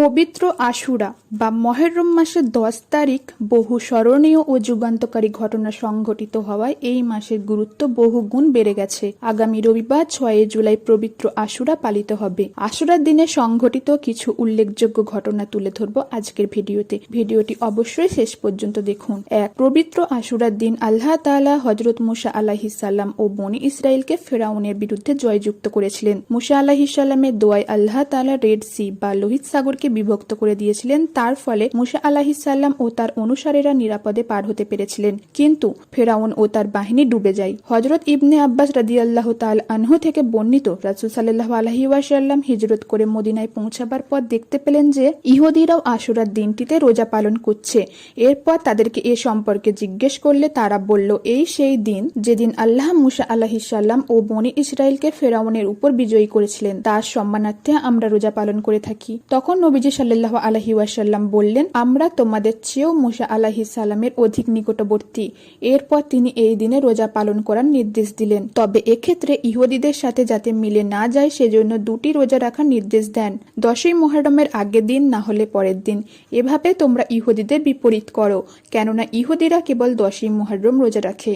পবিত্র আশুরা বা মহেরম মাসের দশ তারিখ বহু স্মরণীয় ও যুগান্তকারী ঘটনা সংঘটিত হওয়ায় এই মাসের গুরুত্ব বহু গুণ বেড়ে গেছে। আগামী রবিবার ছয় জুলাই পবিত্র আশুরা পালিত হবে। আশুরার দিনে সংঘটিত কিছু উল্লেখযোগ্য ঘটনা তুলে ধরব আজকের ভিডিওতে। ভিডিওটি অবশ্যই শেষ পর্যন্ত দেখুন। এক, পবিত্র আশুরার দিন আল্লাহ তালা হজরত মুসা আলাহিসাল্লাম ও বনি ইসরায়েলকে ফেরাউনের বিরুদ্ধে জয়যুক্ত করেছিলেন। মুসা আলাহিসাল্লামের দোয়ায় আল্লাহ তালা রেড সি বা লোহিত সাগরকে বিভক্ত করে দিয়েছিলেন। তার ফলে মুসা আলাহিসাল্লাম ও তার অনুসারীরা নিরাপদে পার হতে পেরেছিলেন। কিন্তু ফেরাউন ও তার বাহিনী ডুবে যায়। হজরত ইবনে আব্বাস রাদি আল্লাহ তাল আনহু থেকে বর্ণিত রাসুল সাল্লাহ আলহি ওয়াসাল্লাম হিজরত করে মদিনায় পৌঁছাবার পর দেখতে পেলেন যে, ইহুদিরাও আশুরার দিনটিতে রোজা পালন করছে। এরপর তাদেরকে এ সম্পর্কে জিজ্ঞেস করলে তারা বলল, এই সেই দিন যেদিন আল্লাহ মুসা আলাহিসাল্লাম ও বনি ইসরায়েলকে ফেরাউনের উপর বিজয়ী করেছিলেন। তার সম্মানার্থে আমরা রোজা পালন করে থাকি। তখন নবীজি সাল্লাহ আলহি ওয়াসাল্লাম বললেন, আমরা তোমাদের চেয়েও মুসা আলাহি সাল্লামের অধিক নিকটবর্তী। এরপর তিনি এই দিনে রোজা পালন করার নির্দেশ দিলেন। তবে এক্ষেত্রে ইহুদিদের সাথে যাতে মিলে না যায়, সেজন্য দুটি রোজা রাখার নির্দেশ দেন। দশই মোহরমের আগের দিন না হলে পরের দিন। এভাবে তোমরা ইহুদিদের বিপরীত করো, কেননা ইহুদিরা কেবল দশই মোহরম রোজা রাখে।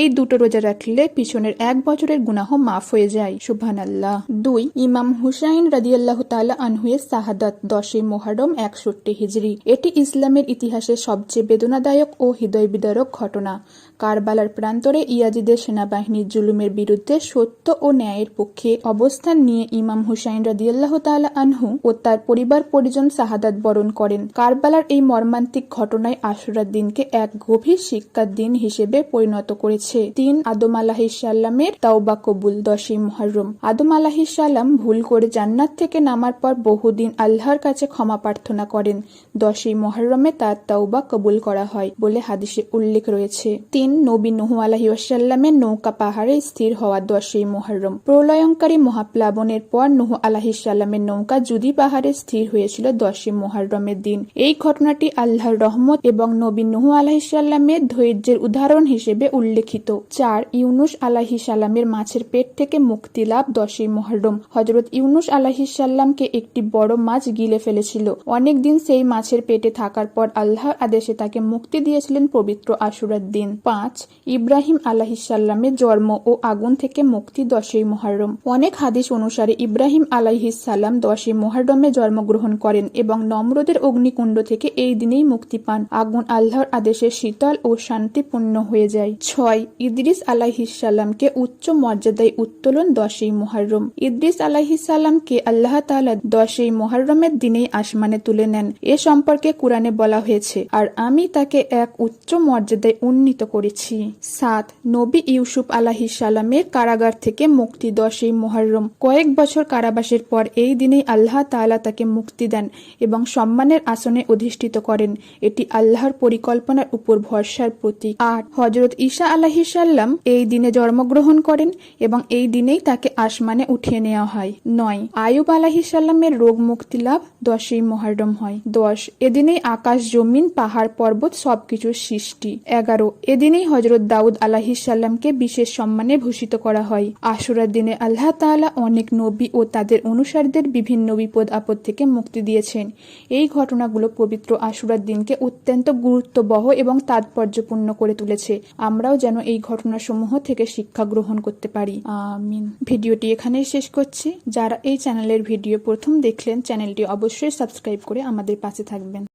এই দুটো রোজা রাখলে পিছনের এক বছরের গুনাহ মাফ হয়ে যায়। সুবহান আল্লাহ দুই, ইমাম হুসাইন রাদিয়াল্লাহ তাআলা আনহুয়ের শাহাদাত। দশই মোহারম একষট্টি হিজরি। এটি ইসলামের ইতিহাসে সবচেয়ে বেদনাদায়ক ও হৃদয় বিদারক ঘটনা। কারবালার প্রান্তরে ইয়াজিদের সেনাবাহিনীর জুলুমের বিরুদ্ধে সত্য ও ন্যায়ের পক্ষে অবস্থান নিয়ে ইমাম হুসাইন রাদিয়াল্লাহ তাআলা আনহু ও তার পরিবার পরিজন শাহাদাত বরণ করেন। কারবালার এই মর্মান্তিক ঘটনায় আশুরার দিনকে এক গভীর শিক্ষার দিন হিসেবে পরিণত করেছে। তিন আদম আলাহিসাল্লামের তাওবা কবুল দশই মুহররম। আদম আলাহিসাল্লাম ভুল করে জান্নাত থেকে নামার পর বহুদিন আল্লাহর কাছে ক্ষমা প্রার্থনা করেন। দশই মহরমে তার তাওবা কবুল করা হয় বলে হাদিসে উল্লেখ রয়েছে। তিন, নবী নুহু আলাহি ওয়াসাল্লামের নৌকা পাহাড়ে স্থির হওয়া দশই মহরম। প্রলয়ঙ্কারী মহাপ্লাবনের পর নুহু আলাহিসাল্লামের নৌকা জুদি পাহাড়ে স্থির হয়েছিল দশই মহরমের দিন। এই ঘটনাটি আল্লাহর রহমত এবং নবী নুহু আলাহিসাল্লামের ধৈর্যের উদাহরণ হিসেবে উল্লেখিত। চার, ইউনুস আলাহিসাল্লামের মাছের পেট থেকে মুক্তি লাভ দশই মহরম। হজরত ইউনুস আলাহিসাল্লামকে একটি বড় মাছ গিলে ফেলেছিল। অনেকদিন সেই মাছের পেটে থাকার পর আল্লাহর আদেশে তাকে মুক্তি দিয়েছিলেন পবিত্র আশুরার দিন পাঁচ, ইব্রাহিম আলাহিসাল্লামের জন্ম ও আগুন থেকে মুক্তি দশই মহরম অনেক হাদিস অনুসারে ইব্রাহিম আলাইহিসাল্লাম দশই মহরমে জন্মগ্রহণ করেন এবং নম্রদের অগ্নিকুণ্ড থেকে এই দিনেই মুক্তি পান। আগুন আল্লাহর আদেশে শীতল ও শান্তিপূর্ণ হয়ে যায়। ছয়, ইদ্রিস আলাহিসাল্লামকে উচ্চ মর্যাদায় উত্তোলন দশই মহরম ইদ্রিস আলাহিসাল্লামকে আল্লাহ তালা দশই মহরমের দিনেই আসমানে তুলে নেন। এ সম্পর্কে কোরআনে বলা হয়েছে, আর আমি তাকে এক উচ্চ মর্যাদায় উন্নীত করেছি। সাত, নবী ইউসুফ আলাহিসাল্লামের কারাগার থেকে মুক্তি দশই মহরম কয়েক বছর কারাবাসের পর এই দিনেই আল্লাহ তাআলা তাকে মুক্তি দেন এবং সম্মানের আসনে অধিষ্ঠিত করেন। এটি আল্লাহর পরিকল্পনার উপর ভরসার প্রতীক। আট হজরত ঈসা আলাহিসাল্লাম এই দিনে জন্মগ্রহণ করেন এবং এই দিনেই তাকে আসমানে উঠিয়ে নেওয়া হয়। নয়, আয়ুব আলাহিসাল্লামের রোগ মুক্তি লাভ দশই মহরম হয়। দশ, এদিনেই আকাশ, জমিন, পাহাড়, পর্বত সবকিছুর সৃষ্টি। এগারো, এদিনেই হজরত দাউদ আলাহিসাল্লামকে বিশেষ সম্মানে ভূষিত করা হয়। আশুরার দিনে আল্লাহ তাআলা অনেক নবী ও তাদের অনুসারীদের বিভিন্ন বিপদ আপদ থেকে মুক্তি দিয়েছেন। এই ঘটনাগুলো পবিত্র আশুরার দিনকে অত্যন্ত গুরুত্ববহ এবং তাৎপর্যপূর্ণ করে তুলেছে। আমরাও যেন এই ঘটনাসমূহ থেকে শিক্ষা গ্রহণ করতে পারি। ভিডিওটি এখানেই শেষ করছি। যারা এই চ্যানেলের ভিডিও প্রথম দেখলেন, চ্যানেলটি অবশ্যই সাবস্ক্রাইব করে আমাদের পাশে থাকবেন।